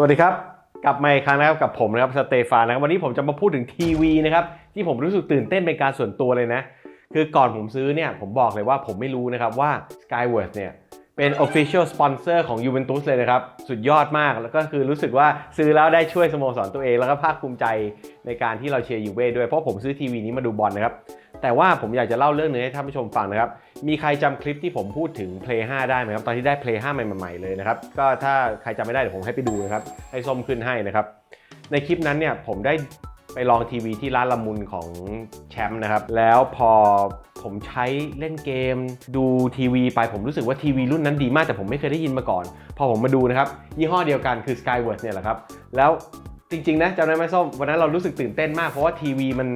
สวัสดีครับ กลับมาอีกครั้งนะครับกับผมนะครับสเตฟานนะครับวันนี้ผมจะมาพูดถึงทีวีนะครับที่ผมรู้สึกตื่นเต้นเป็นการส่วนตัวเลยนะ คือก่อนผมซื้อเนี่ยผมบอกเลยว่าผมไม่รู้นะครับว่า Skyworth เนี่ยเป็น Official Sponsor ของ Juventus เลยนะครับ สุดยอดมากแล้วก็คือรู้สึกว่าซื้อแล้วได้ช่วยสโมสรตัวเอง แล้วก็ภาคภูมิใจในการที่เราเชียร์ยูเว่ด้วยเพราะผมซื้อทีวีนี้มาดูบอลนะครับ แต่ว่าผมอยากจะเล่าเรื่องนึงให้ท่านผู้ชมฟังนะครับ มีใครจำคลิปที่ผมพูดถึง Play 5 ได้ไหมครับ ตอนที่ได้ Play 5 ใหม่ๆเลยนะครับ ก็ถ้าใครจำไม่ได้เดี๋ยวผมให้ไปดูนะครับ ให้ส้มขึ้นให้นะครับ ในคลิปนั้นเนี่ยผมได้ไปลองทีวีที่ร้านละมุนของแชมป์นะครับ แล้วพอผมใช้เล่นเกม ดูทีวีไปผมรู้สึกว่าทีวีรุ่นนั้นดีมากแต่ผมไม่เคยได้ยินมาก่อน พอผมมาดูนะครับยี่ห้อเดียวกันคือ Skyworth เนี่ยแหละครับ แล้วจริงๆนะจำได้ไหมส้มวันนั้นเรารู้สึกตื่นเต้นมากเพราะว่าทีวีมัน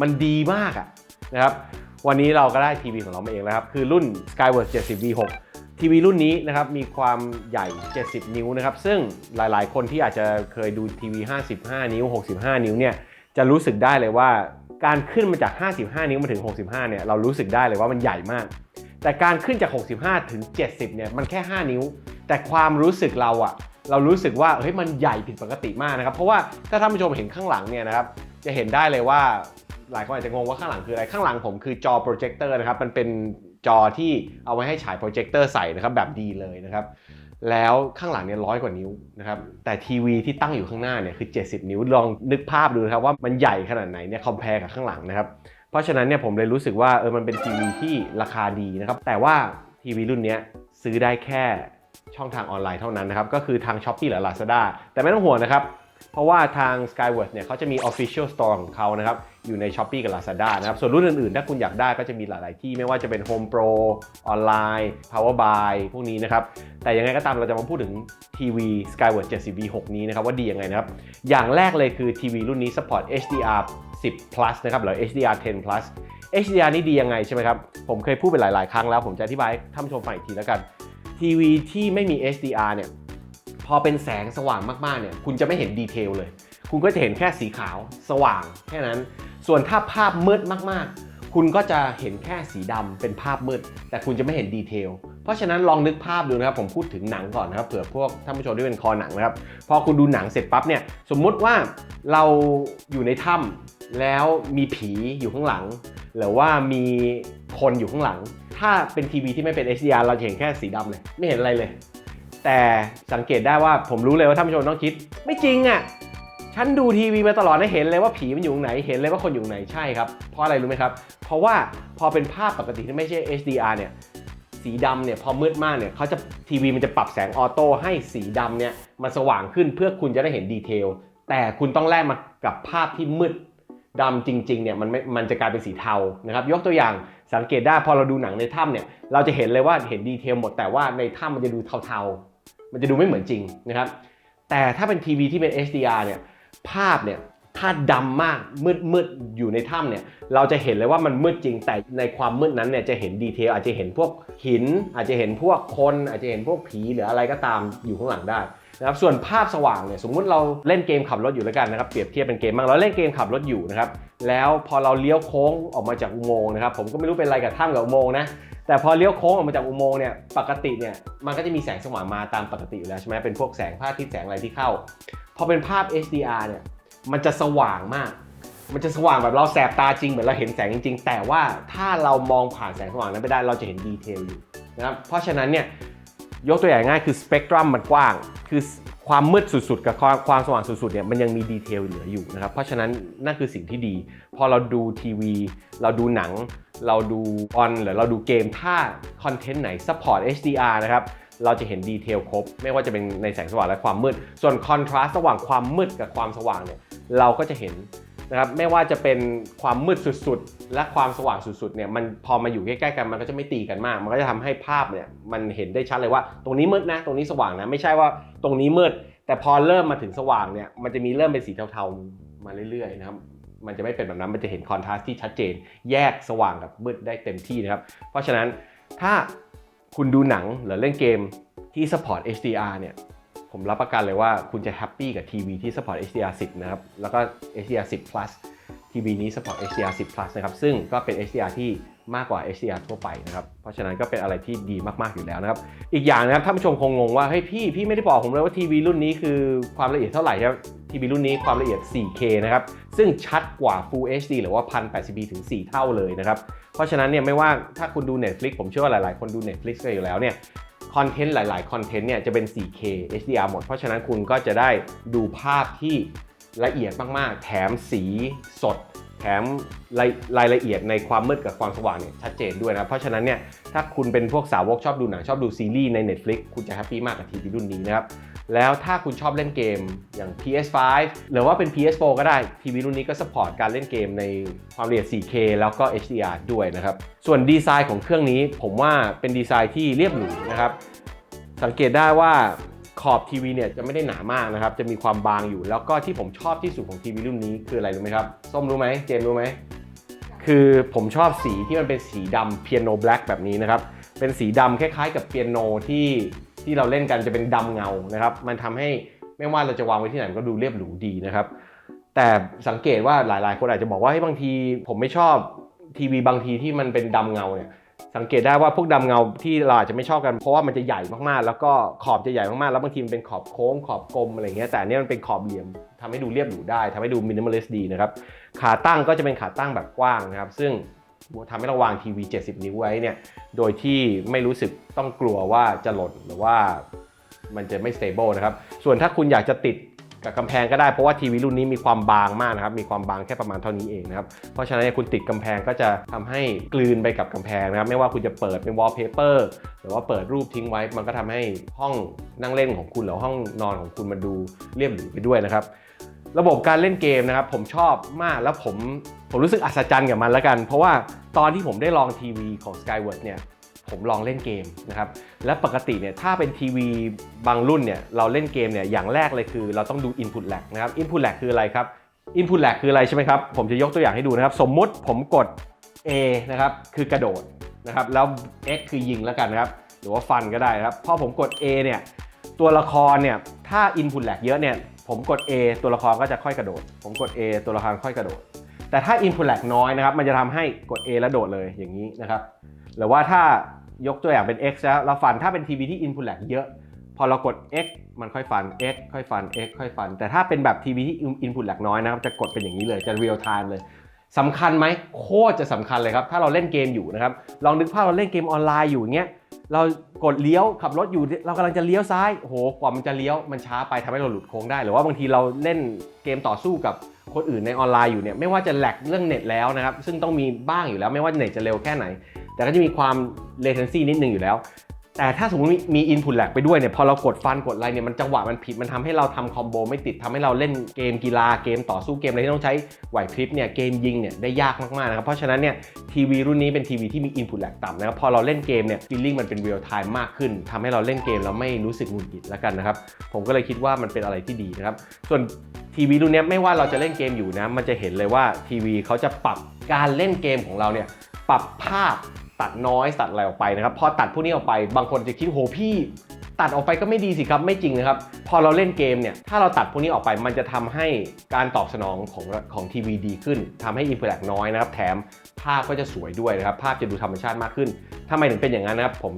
มันดีมากอะ นะครับ วันนี้เราก็ได้ทีวีของเรามาเองแล้วครับ คือรุ่น Skyworth 70 V6 ทีวีรุ่นนี้นะครับมีความใหญ่ 70 นิ้วนะครับ ซึ่งหลายๆ คนที่อาจจะเคยดูทีวี 55 นิ้ว 65 นิ้วเนี่ยจะรู้สึกได้เลยว่าการขึ้นมาจาก 55 นิ้วมาถึง 65 เนี่ยเรารู้สึกได้เลยว่ามันใหญ่มาก แต่การขึ้นจาก 65 ถึง 70 เนี่ยมันแค่ 5 นิ้ว แต่ความรู้สึกเราอะเรารู้สึกว่าเฮ้ยมันใหญ่ผิดปกติมากนะครับ เพราะว่าถ้าท่านผู้ชมเห็นข้างหลังเนี่ยนะครับจะเห็นได้เลยว่า หลายคนอาจจะงงว่าข้างหลังคืออะไร ข้างหลังผมคือจอโปรเจคเตอร์นะครับ มันเป็นจอที่เอาไว้ให้ฉายโปรเจคเตอร์ใส่นะครับแบบดีเลยนะครับ แล้วข้างหลังเนี่ยร้อยกว่านิ้วนะครับ แต่ทีวีที่ตั้งอยู่ข้างหน้าเนี่ยคือ 70 นิ้ว ลองนึกภาพดูนะครับว่ามันใหญ่ขนาดไหนเนี่ยคอมเพลกับข้างหลังนะครับ เพราะฉะนั้นเนี่ยผมเลยรู้สึกว่าเออ มันเป็นทีวีที่ราคาดีนะครับ แต่ว่าทีวีรุ่นเนี้ยซื้อได้แค่ช่องทางออนไลน์เท่านั้นนะครับ ก็คือทาง s h อ p e e หรือ Lazada แต่ไม่ต้องห่วงนะครับ เพราะว่าทาง Skyworth เนี่ยเขาจะมี Official Store ของเขานะครับอยู่ใน s h อ p e e กับ Lazada นะครับส่วนรุ่นอื่นๆ ถ้าคุณอยากได้ก็จะมีหลาย ๆ ที่ไม่ว่าจะเป็น Home Pro ออนไลน์ Power Buy พวกนี้นะครับ แต่ยังไงก็ตามเราจะมาพูดถึงทีวี Skyworth 70 V6 นี้นะครับ ว่าดียังไงนะครับ อย่างแรกเลยคือทีวีรุ่นนี้ support HDR 10 plus นะครับหรือ HDR 10 plus HDR นี่ดียังไงใช่ไหมครับ ผมเคยพูดไปหลาย ๆ ครั้งแล้ว ผมจะอธิบายให้ท่านผู้ชมฟังอีกทีแล้วกัน ทีวีที่ไม่มี HDR เนี่ย พอเป็นแสงสว่างมากๆเนี่ยคุณจะไม่เห็นดีเทลเลย คุณก็จะเห็นแค่สีขาวสว่างแค่นั้น ส่วนถ้าภาพมืดมากๆ คุณก็จะเห็นแค่สีดำเป็นภาพมืด แต่คุณจะไม่เห็นดีเทลเพราะฉะนั้นลองนึกภาพดูนะครับผมพูดถึงหนังก่อนนะครับเผื่อพวกท่านผู้ชมที่เป็นคอหนังนะครับพอคุณดูหนังเสร็จปั๊บเนี่ยสมมุติว่าเราอยู่ในถ้ำแล้วมีผีอยู่ข้างหลัง หรือว่ามีคนอยู่ข้างหลัง ถ้าเป็นทีวีที่ไม่เป็น HDR เราจะเห็นแค่สีดำเลย ไม่เห็นอะไรเลย แต่สังเกตได้ว่าผมรู้เลยว่าท่านผู้ชมต้องคิด ไม่จริงอะ่ะฉันดูทีวีมาตลอดนะเห็นเลยว่าผีมันอยู่ตรงไหนเห็นเลยว่าคนอยู่ไหนใช่ครับ เพราะอะไรรู้ไหมครับ เพราะว่าพอเป็นภาพปกติที่ไม่ใช่ HDR เนี่ยสีดำเนี่ยพอมืดมากเนี่ยเขาจะทีวีมันจะปรับแสงออโต้ให้สีดำเนี่ยมันสว่างขึ้นเพื่อคุณจะได้เห็นดีเทลแต่คุณต้องแลกมากับภาพที่มืดดำจริงๆเนี่ยมันมันจะกลายเป็นสีเทานะครับยกตัวอย่าง สังเกตได้พอเราดูหนังในถ้ำเนี่ยเราจะเห็นเลยว่าเห็นดีเทลหมดแต่ว่าในถ้ำมันจะดูเทาๆ มันจะดูไม่เหมือนจริงนะครับแต่ถ้าเป็นทีวีที่เป็น HDR เนี่ยภาพเนี่ยถ้าดำมากมืดมืดๆอยู่ในถ้ำเนี่ยเราจะเห็นเลยว่ามันมืดจริงแต่ในความมืดนั้นเนี่ยจะเห็นดีเทลอาจจะเห็นพวกหิน อาจจะเห็นพวกคน อาจจะเห็นพวกผีหรืออะไรก็ตามอยู่ข้างหลังได้ นะครับส่วนภาพสว่างเนี่ยสมมุติเราเล่นเกมขับรถอยู่แล้วกันนะครับเปรียบเทียบเป็นเกมบ้างเราเล่นเกมขับรถอยู่นะครับแล้วพอเราเลี้ยวโค้งออกมาจากอุโมงค์นะครับผมก็ไม่รู้เป็นอะไรกับถ้ำกับอุโมงค์นะแต่พอเลี้ยวโค้งออกมาจากอุโมงค์เนี่ยปกติเนี่ยมันก็จะมีแสงสว่างมาตามปกติอยู่แล้วใช่ไหมเป็นพวกแสงพระอาทิตย์แสงอะไรที่เข้าพอเป็นภาพ HDR เนี่ยมันจะสว่างมาก มันจะสว่างแบบเราแสบตาจริงเหมือนเราเห็นแสงจริงๆแต่ว่าถ้าเรามองผ่านแสงสว่างนั้นไปได้เราจะเห็นดีเทลอยู่นะครับเพราะฉะนั้นเนี่ย ยกตัวอย่างง่ายคือสเปกตรัมมันกว้าง คือความมืดสุดๆ กับความสว่างสุดๆเนี่ยมันยังมีดีเทลเหลืออยู่นะครับ เพราะฉะนั้นนั่นคือสิ่งที่ดี พอเราดูทีวี เราดูหนัง เราดูออนหรือเราดูเกมถ้าคอนเทนต์ไหน support HDR นะครับเราจะเห็นดีเทลครบ ไม่ว่าจะเป็นในแสงสว่างและความมืด ส่วนคอนทราสต์ระหว่างความมืดกับความสว่างเนี่ยเราก็จะเห็น นะครับไม่ว่าจะเป็นความมืดสุดๆ และความสว่างสุดๆเนี่ยมันพอมาอยู่ใกล้ๆกันมันก็จะไม่ตีกันมาก มันก็จะทำให้ภาพเนี่ยมันเห็นได้ชัดเลยว่า ตรงนี้มืดนะตรงนี้สว่างนะไม่ใช่ว่าตรงนี้มืด แต่พอเริ่มมาถึงสว่างเนี่ยมันจะมีเริ่มเป็นสีเทาๆมาเรื่อยๆนะครับมันจะไม่เป็นแบบนั้นมันจะเห็นคอนทราสต์ที่ชัดเจน แยกสว่างกับมืดได้เต็มที่นะครับเพราะฉะนั้นถ้าคุณดูหนังหรือเล่นเกมที่ support HDR เนี่ย ผมรับประกันเลยว่าคุณจะแฮปปี้กับทีวีที่ support HDR 10 นะครับ แล้วก็ HDR 10 plus ทีวีนี้ support HDR 10 plus นะครับ ซึ่งก็เป็น HDR ที่มากกว่า HDR ทั่วไปนะครับ เพราะฉะนั้นก็เป็นอะไรที่ดีมาก ๆ อยู่แล้วนะครับ อีกอย่างนะครับท่านผู้ชมคงงงว่าเฮ้ยพี่ พี่ไม่ได้บอกผมเลยว่าทีวีรุ่นนี้คือความละเอียดเท่าไหร่ครับ ทีวีรุ่นนี้ความละเอียด 4K นะครับ ซึ่งชัดกว่า Full HD หรือว่า 1080p ถึง 4 เท่าเลยนะครับ เพราะฉะนั้นเนี่ยไม่ว่าถ้าคุณดู Netflix ผมเชื่อว่าหลาย ๆ คนดู Netflix กันอยู่แล้วเนี่ย คอนเทนต์หลาย ๆ คอนเทนต์เนี่ยจะเป็น 4K HDR หมด เพราะฉะนั้นคุณก็จะได้ดูภาพที่ละเอียดมาก ๆ แถมสีสด แถมรายรายละเอียดในความมืดกับความสว่างเนี่ยชัดเจนด้วยนะ เพราะฉะนั้นเนี่ยถ้าคุณเป็นพวกสาวกชอบดูหนังชอบดูซีรีส์ใน Netflix คุณจะแฮปปี้มากกับทีวีรุ่นนี้นะครับ แล้วถ้าคุณชอบเล่นเกมอย่าง PS5 หรือว่าเป็น PS4 ก็ได้ ทีวีรุ่นนี้ก็สปอร์ตการเล่นเกมในความละเอียด 4K แล้วก็ HDR ด้วยนะครับ ส่วนดีไซน์ของเครื่องนี้ผมว่าเป็นดีไซน์ที่เรียบหรูนะครับ สังเกตได้ว่าขอบทีวีเนี่ยจะไม่ได้หนามากนะครับ จะมีความบางอยู่ แล้วก็ที่ผมชอบที่สุดของทีวีรุ่นนี้คืออะไรรู้ไหมครับ ส้มรู้ไหมเจนรู้ไหม คือผมชอบสีที่มันเป็นสีดำเปียโนแบล็กแบบนี้นะครับ เป็นสีดำคล้ายๆ กับเปียโนที่ ที่เราเล่นกันจะเป็นดำเงานะครับ มันทำให้ไม่ว่าเราจะวางไว้ที่ไหนก็ดูเรียบหรูดีนะครับ แต่สังเกตว่าหลาย ๆ คนอาจจะบอกว่าให้บางทีผมไม่ชอบทีวีบางทีที่มันเป็นดำเงาเนี่ยสังเกตได้ว่าพวกดำเงาที่เราอาจจะไม่ชอบกันเพราะว่ามันจะใหญ่มากๆ แล้วก็ขอบจะใหญ่มากๆ แล้วบางทีมันเป็นขอบโค้งขอบกลมอะไรเงี้ยแต่อันนี้มันเป็นขอบเหลี่ยมทำให้ดูเรียบหรูได้ทำให้ดูมินิมอลิสต์ดีนะครับขาตั้งก็จะเป็นขาตั้งแบบกว้างนะครับ ซึ่ง ทำให้เราวางทีวี 70 นิ้วไว้เนี่ย โดยที่ไม่รู้สึกต้องกลัวว่าจะหล่นหรือว่ามันจะไม่ stable นะครับ ส่วนถ้าคุณอยากจะติดกับกำแพงก็ได้เพราะว่าทีวีรุ่นนี้มีความบางมากนะครับ มีความบางแค่ประมาณเท่านี้เองนะครับ เพราะฉะนั้นคุณติดกำแพงก็จะทำให้กลืนไปกับกำแพงนะครับ ไม่ว่าคุณจะเปิดเป็นวอลเปเปอร์หรือว่าเปิดรูปทิ้งไว้ มันก็ทำให้ห้องนั่งเล่นของคุณหรือห้องนอนของคุณมันดูเรียบหรูไปด้วยนะครับ ระบบการเล่นเกมนะครับผมชอบมากแล้วผมผมรู้สึกอัศจรรย์กับมันแล้วกัน เพราะว่าตอนที่ผมได้ลองทีวีของ Skyward เนี่ยผมลองเล่นเกมนะครับ และปกติเนี่ยถ้าเป็นทีวีบางรุ่นเนี่ยเราเล่นเกมเนี่ยอย่างแรกเลยคือเราต้องดู Input lag นะครับ Input lag คืออะไรครับ Input lag คืออะไรใช่ไหมครับ ผมจะยกตัวอย่างให้ดูนะครับ สมมุติผมกด A นะครับคือกระโดดนะครับแล้ว X คือยิงแล้วกันนะครับ หรือว่าฟันก็ได้นะครับพอผมกด A เนี่ยตัวละครเนี่ยถ้า Input lag เยอะเนี่ย ผมกด A ตัวละครก็จะค่อยกระโดด ผมกด A ตัวละครค่อยกระโดด แต่ถ้า Input lag น้อยนะครับ มันจะทำให้กด A แล้วโดดเลยอย่างนี้นะครับ หรือว่าถ้ายกตัวอย่างเป็น X แล้วเราฟันถ้าเป็นทีวีที่ Input lag เยอะ พอเรากด X มันค่อยฟัน X ค่อยฟัน X ค่อยฟัน แต่ถ้าเป็นแบบทีวีที่ Input lag น้อยนะครับ จะกดเป็นอย่างนี้เลย จะ real time เลย สำคัญไหมโคตรจะสำคัญเลยครับ ถ้าเราเล่นเกมอยู่นะครับ ลองนึกภาพเราเล่นเกมออนไลน์อยู่อย่างเงี้ยเรากดเลี้ยวขับรถอยู่เรากำลังจะเลี้ยวซ้ายโอ้โหกว่ามันจะเลี้ยวมันช้าไปทำให้เราหลุดโค้งได้ หรือว่าบางทีเราเล่นเกมต่อสู้กับคนอื่นในออนไลน์อยู่เนี่ยไม่ว่าจะแหลกเรื่องเน็ตแล้วนะครับ ซึ่งต้องมีบ้างอยู่แล้วไม่ว่าเน็ตจะเร็วแค่ไหน แต่ก็จะมีความ latency นิดนึงอยู่แล้ว แต่ถ้าสมมติมีมี input lag ไปด้วยเนี่ยพอเรากดฟันกดอะไรเนี่ยมันจังหวะมันผิดมันทำให้เราทำคอมโบไม่ติดทำให้เราเล่นเกมกีฬาเกมต่อสู้เกมอะไรที่ต้องใช้ไหวพริบเนี่ยเกมยิงเนี่ยได้ยากมากๆนะครับเพราะฉะนั้นเนี่ยทีวีรุ่นนี้เป็นทีวีที่มี input lag ต่ำนะครับพอเราเล่นเกมเนี่ย feeling มันเป็น real time มากขึ้นทำให้เราเล่นเกมเราไม่รู้สึกหงุดหงิดแล้วกันนะครับผมก็เลยคิดว่ามันเป็นอะไรที่ดีนะครับส่วนทีวีรุ่นนี้ไม่ว่าเราจะเล่นเกมอยู่นะมันจะเห็นเลยว่าทีวีเขาจะปรับการเล่นเกมของเราเนี่ยปรับภาพ ตัดน้อยตัดอะไรออกไปนะครับพอตัดพวกนี้ออกไปบางคนจะคิดโหพี่ ตัดออกไปก็ไม่ดีสิครับไม่จริงนะครับ พอเราเล่นเกมเนี่ยถ้าเราตัดพวกนี้ออกไปมันจะทำให้การตอบสนองของของทีวีดีขึ้นทำให้อินเ t อร์แลกน้อยนะครับ แถมภาพก็จะสวยด้วยนะครับ ภาพจะดูธรรมชาติมากขึ้นทำไมถึงเป็นอย่างนั้นนะครับ ผม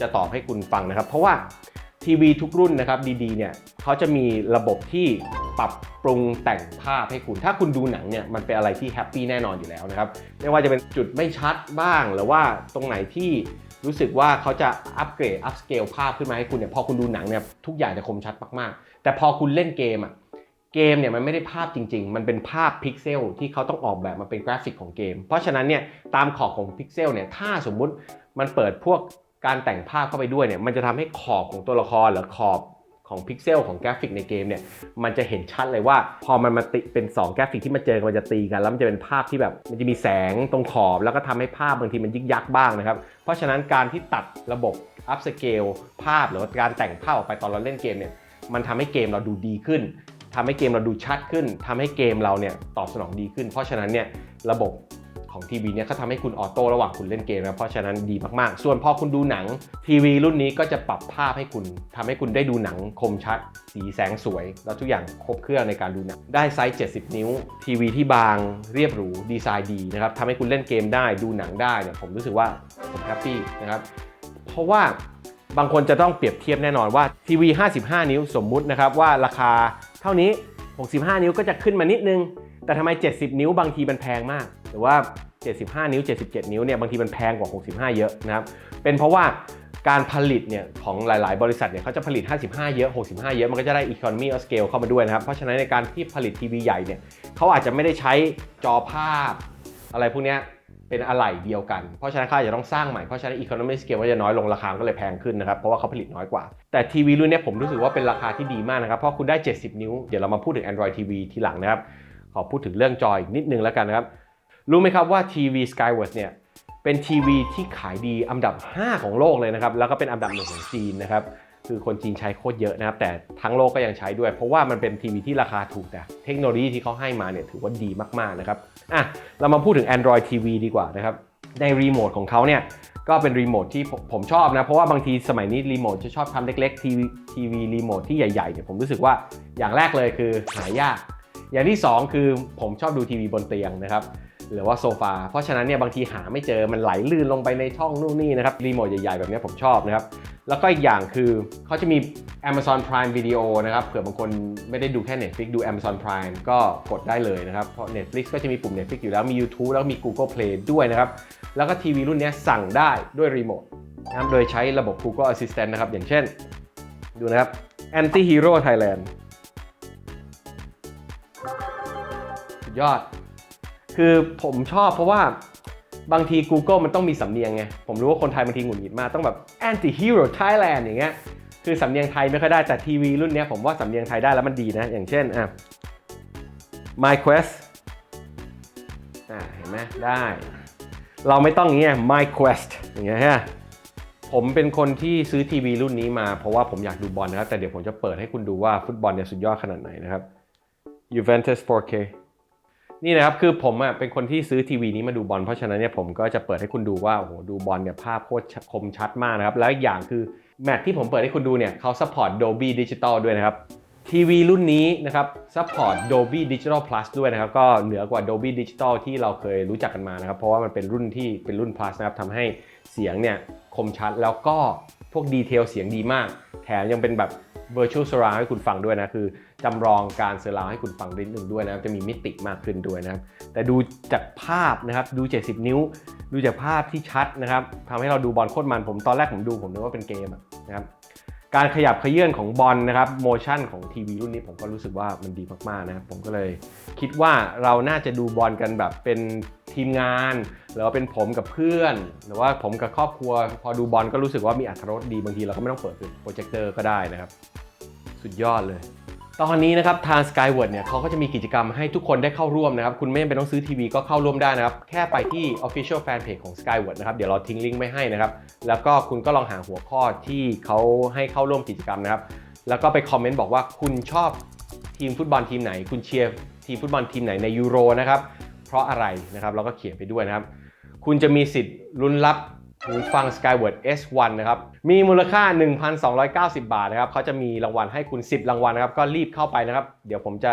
จะตอบให้คุณฟังนะครับ เพราะว่า ทีวีทุกรุ่นนะครับดีๆเนี่ยเขาจะมีระบบที่ปรับปรุงแต่งภาพให้คุณ ถ้าคุณดูหนังเนี่ยมันเป็นอะไรที่แฮปปี้แน่นอนอยู่แล้วนะครับไม่ว่าจะเป็นจุดไม่ชัดบ้าง หรือว่าตรงไหนที่รู้สึกว่าเขาจะอัปเกรดอัพสเกลภาพขึ้นมาให้คุณเนี่ยพอคุณดูหนังเนี่ยทุกอย่างจะคมชัดมากๆ แต่พอคุณเล่นเกมอะเกมเนี่ยมันไม่ได้ภาพจริง ๆ มันเป็นภาพพิกเซลที่เขาต้องออกแบบมาเป็นกราฟิกของเกม เพราะฉะนั้นเนี่ยตามขอบของพิกเซลเนี่ยถ้าสมมุติมันเปิดพวก การแต่งภาพเข้าไปด้วยเนี่ยมันจะทำให้ขอบของตัวละครหรือขอบของพิกเซลของกราฟิกในเกมเนี่ยมันจะเห็นชัดเลยว่า พอมันมาติเป็น 2 กราฟิกที่มาเจอกันมันจะตีกัน แล้วมันจะเป็นภาพที่แบบมันจะมีแสงตรงขอบ แล้วก็ทำให้ภาพบางทีมันยิกยักบ้างนะครับ เพราะฉะนั้นการที่ตัดระบบอัพสเกลภาพหรือว่าการแต่งภาพออกไปตอนเราเล่นเกมเนี่ยมันทำให้เกมเราดูดีขึ้นทำให้เกมเราดูชัดขึ้นทำให้เกมเราเนี่ยตอบสนองดีขึ้น เพราะฉะนั้นเนี่ยระบบ ของทีวีเนี่ยเขาทำให้คุณออโต้ระหว่างคุณเล่นเกมนะเพราะฉะนั้นดีมากๆ ส่วนพอคุณดูหนังทีวีรุ่นนี้ก็จะปรับภาพให้คุณทำให้คุณได้ดูหนังคมชัด สีแสงสวย แล้วทุกอย่างครบเครื่องในการดูหนังได้ไซส์ 70 นิ้ว ทีวีที่บางเรียบหรูดีไซน์ดีนะครับทำให้คุณเล่นเกมได้ดูหนังได้เนี่ยผมรู้สึกว่าผมแฮปปี้นะครับเพราะว่าบางคนจะต้องเปรียบเทียบแน่นอนว่าทีวี 55 นิ้วสมมุตินะครับว่าราคาเท่านี้ 65 นิ้วก็จะขึ้นมานิดนึง แต่ทำไม 70 นิ้วบางทีมันแพงมาก หรือว่า 75 นิ้ว 77 นิ้วเนี่ยบางทีมันแพงกว่า 65 เยอะนะครับเป็นเพราะว่าการผลิตเนี่ยของหลาย ๆ บริษัทเนี่ยเขาจะผลิต 55 เยอะ 65 เยอะ มันก็จะได้ economy of scale เข้ามาด้วยนะครับ เพราะฉะนั้นในการที่ผลิตทีวีใหญ่เนี่ยเขาอาจจะไม่ได้ใช้จอภาพ อะไรพวกนี้เป็นอะไหล่เดียวกัน เพราะฉะนั้นเขาจะต้องสร้างใหม่ เพราะฉะนั้น economy scale ก็จะน้อยลงราคาก็เลยแพงขึ้นนะครับ เพราะว่าเขาผลิตน้อยกว่า แต่ทีวีรุ่นนี้ผมรู้สึกว่าเป็นราคาที่ดีมากนะครับ เพราะคุณได้ 70 นิ้ว เดี๋ยวเรามาพูดถึง Android TV ทีหลังนะครับ ขอพูดถึงเรื่องจออีกนิดนึงแล้วกันนะครับ รู้ไหมครับว่าทีวี Skyworth เนี่ยเป็นทีวีที่ขายดีอันดับ 5 ของโลกเลยนะครับ แล้วก็เป็นอันดับหนึ่งของจีนนะครับ คือคนจีนใช้โคตรเยอะนะครับ แต่ทั้งโลกก็ยังใช้ด้วย เพราะว่ามันเป็นทีวีที่ราคาถูกแต่เทคโนโลยีที่เขาให้มาเนี่ยถือว่าดีมากๆนะครับอะเรามาพูดถึง Android TV ดีกว่านะครับในรีโมทของเขาเนี่ยก็เป็นรีโมทที่ผมผมชอบนะ เพราะว่าบางทีสมัยนี้รีโมทจะชอบทำเล็กๆทีวีทีวีรีโมทที่ใหญ่ๆเนี่ยผมรู้สึกว่าอย่างแรกเลยคือหายาก อย่างที่ 2 คือผมชอบดูทีวีบนเตียงนะครับ หรือว่าโซฟา เพราะฉะนั้นเนี่ยบางทีหาไม่เจอมันไหลลื่นลงไปในช่องนู่นนี่นะครับรีโมทใหญ่ๆ แบบนี้ผมชอบนะครับ แล้วก็อีกอย่างคือเขาจะมี Amazon Prime Video นะครับเผื่อบางคนไม่ได้ดูแค่ Netflix ดู Amazon Prime ก็กดได้เลยนะครับ เพราะ Netflix ก็จะมีปุ่ม Netflix อยู่แล้วมี YouTube แล้วมี Google Play ด้วยนะครับ แล้วก็ทีวีรุ่นนี้สั่งได้ด้วยรีโมทนะครับโดยใช้ระบบ Google Assistant นะครับ อย่างเช่น ดูนะครับ Anti Hero Thailand ยอด คือผมชอบเพราะว่าบางที Google มันต้องมีสำเนียงไง ผมรู้ว่าคนไทยบางทีหงุดหงิดมาก ต้องแบบ anti hero Thailand อย่างเงี้ย คือสำเนียงไทยไม่ค่อยได้ แต่ทีวีรุ่นเนี้ยผมว่าสำเนียงไทยได้แล้วมันดีนะ อย่างเช่นอะ My Quest อ่าเห็นไหมได้ เราไม่ต้องอย่างเงี้ย My Quest อย่างเงี้ยฮะผมเป็นคนที่ซื้อทีวีรุ่นนี้มาเพราะว่าผมอยากดูบอลนะครับ แต่เดี๋ยวผมจะเปิดให้คุณดูว่าฟุตบอลเนี่ยสุดยอดขนาดไหนนะครับ Juventus 4K นี่นะครับคือผมอะเป็นคนที่ซื้อทีวีนี้มาดูบอลเพราะฉะนั้นเนี่ยผมก็จะเปิดให้คุณดูว่าโอ้โหดูบอลเนี่ยภาพโคตรคมชัดมากนะครับ แล้วอย่างคือแมตที่ผมเปิดให้คุณดูเนี่ยเขาซัพพอร์ต Dolby Digital ด้วยนะครับทีวีรุ่นนี้นะครับซัพพอร์ต Dolby Digital Plus ด้วยนะครับ ก็เหนือกว่า Dolby Digital ที่เราเคยรู้จักกันมานะครับ เพราะว่ามันเป็นรุ่นที่เป็นรุ่น Plus นะครับทำให้เสียงเนี่ยคมชัดแล้วก็พวกดีเทลเสียงดีมาก แถมยังเป็นแบบ virtual surround ให้คุณฟังด้วยนะ คือ จำลองการเซอร์ราวให้คุณฟังนิดนึงด้วยนะครับจะมีมิติมากขึ้นด้วยนะครับ แต่ดูจากภาพนะครับดู 70 นิ้ว ดูจากภาพที่ชัดนะครับทำให้เราดูบอลโคตรมันผมตอนแรกผมดูผมนึกว่าเป็นเกมนะครับการขยับเขยื่อนของบอลนะครับโมชั่นของทีวีรุ่นนี้ผมก็รู้สึกว่ามันดีมากๆนะครับผมก็เลยคิดว่าเราน่าจะดูบอลกันแบบเป็นทีมงาน หรือว่าเป็นผมกับเพื่อน หรือว่าผมกับครอบครัว พอดูบอลก็รู้สึกว่ามีอรรถรสดีบางทีเราก็ไม่ต้องเปิดโปรเจคเตอร์ก็ได้นะครับ สุดยอดเลย ตอนนี้นะครับทาง Skyward เนี่ยเขาก็จะมีกิจกรรมให้ทุกคนได้เข้าร่วมนะครับ คุณไม่จำเป็นต้องซื้อทีวีก็เข้าร่วมได้นะครับ แค่ไปที่ Official Fan Page ของ Skyward นะครับ เดี๋ยวเราทิ้งลิงก์ไว้ให้นะครับ แล้วก็คุณก็ลองหาหัวข้อที่เขาให้เข้าร่วมกิจกรรมนะครับ แล้วก็ไปคอมเมนต์บอกว่าคุณชอบทีมฟุตบอลทีมไหน คุณเชียร์ทีมฟุตบอลทีมไหนในยูโรนะครับ เพราะอะไรนะครับเราก็เขียนไปด้วยนะครับ คุณจะมีสิทธิ์ลุ้นรับ หูฟัง Skyward S1 นะครับ มีมูลค่า 1,290 บาทนะครับเขาจะมีรางวัลให้คุณ 10 รางวัลนะครับ ก็รีบเข้าไปนะครับ เดี๋ยวผมจะ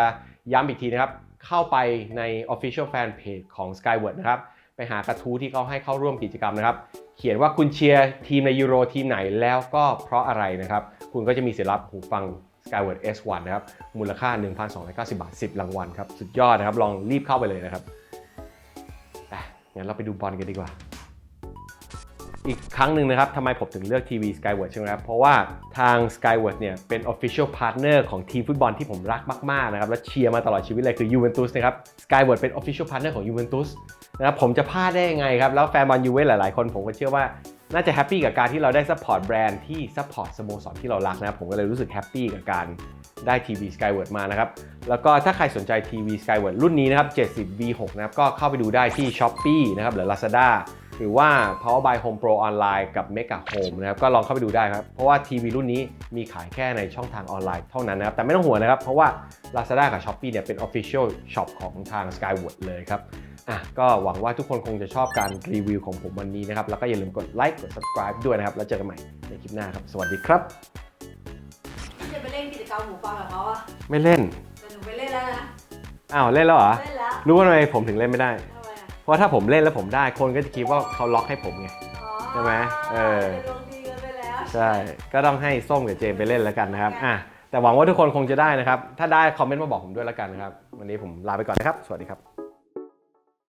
ย้ำอีกทีนะครับ เข้าไปใน Official Fan Page ของ Skyward นะครับ ไปหากระทู้ที่เขาให้เข้าร่วมกิจกรรมนะครับ เขียนว่าคุณเชียร์ทีมในยูโรทีมไหนแล้วก็เพราะอะไรนะครับ คุณก็จะมีสิทธิ์รับหูฟัง Skyward S1 นะครับ มูลค่า 1,290 บาท 10 รางวัลครับ สุดยอดนะครับ ลองรีบเข้าไปเลยนะครับงั้นเราไปดูบอลกันดีกว่า อีกครั้งหนึ่งนะครับทำไมผมถึงเลือกทีวี Skyward ใช่ไหมครับเพราะว่าทาง Skyward เนี่ยเป็น Official Partner ของทีมฟุตบอลที่ผมรักมากๆนะครับและเชียร์มาตลอดชีวิตเลยคือ Juventus นะครับ Skyward เป็น Official Partner ของ Juventus นะครับผมจะพลาดได้ยังไงครับ แล้วแฟนบอลยูเว่หลายๆ คนผมก็เชื่อว่าน่าจะแฮปปี้กับการที่เราได้ซัพพอร์ตแบรนด์ที่ซัพพอร์ตสโมสรที่เรารักนะครับผมก็เลยรู้สึกแฮปปี้กับการได้ทีวี Skyward มานะครับ แล้วก็ถ้าใครสนใจทีวี Skyward รุ่นนี้นะครับ 70 V6 นะครับ ก็เข้าไปดูได้ที่ Shopee นะครับหรือ Lazada หรือว่า Power by Home Pro ออนไลน์กับ Mega Home นะครับก็ลองเข้าไปดูได้ครับ เพราะว่าทีวีรุ่นนี้มีขายแค่ในช่องทางออนไลน์เท่านั้นนะครับ แต่ไม่ต้องห่วงนะครับ เพราะว่า Lazada กับ Shopee เนี่ยเป็น Official Shop ของทาง Skyward เลยครับอะก็หวังว่าทุกคนคงจะชอบการรีวิวของผมวันนี้นะครับ แล้วก็อย่าลืมกดไลค์กด subscribe ด้วยนะครับ แล้วเจอกันใหม่ในคลิปหน้าครับ สวัสดีครับพี่จะไปเล่นกิจกรรมหูฟังกับเขาอะไม่เล่นแต่หนูไปเล่นแล้วนะอ้าวเล่นแล้วเหรอเล่นแล้วรู้ว่าทำไมผมถึงเล่นไม่ได้ทำไมอะเพ ราะถ้าผมเล่นแล้วผมได้คนก็จะคิดว่าเขาล็อกให้ผมไงอ๋อใช่ไหมเออไปลงทีกันไปแล้วใช่ ก็ต้องให้ส้มกับเจมไปเล่นแล้วกันนะครับอะแต่หวังว่าทุกคนคงจะได้นะครับ ถ้าได้คอมเมนต์มาบอกผมด้วยแล้วกันนะครับ วันนี้ผมลาไปก่อนนะครับ สวัสดีครับ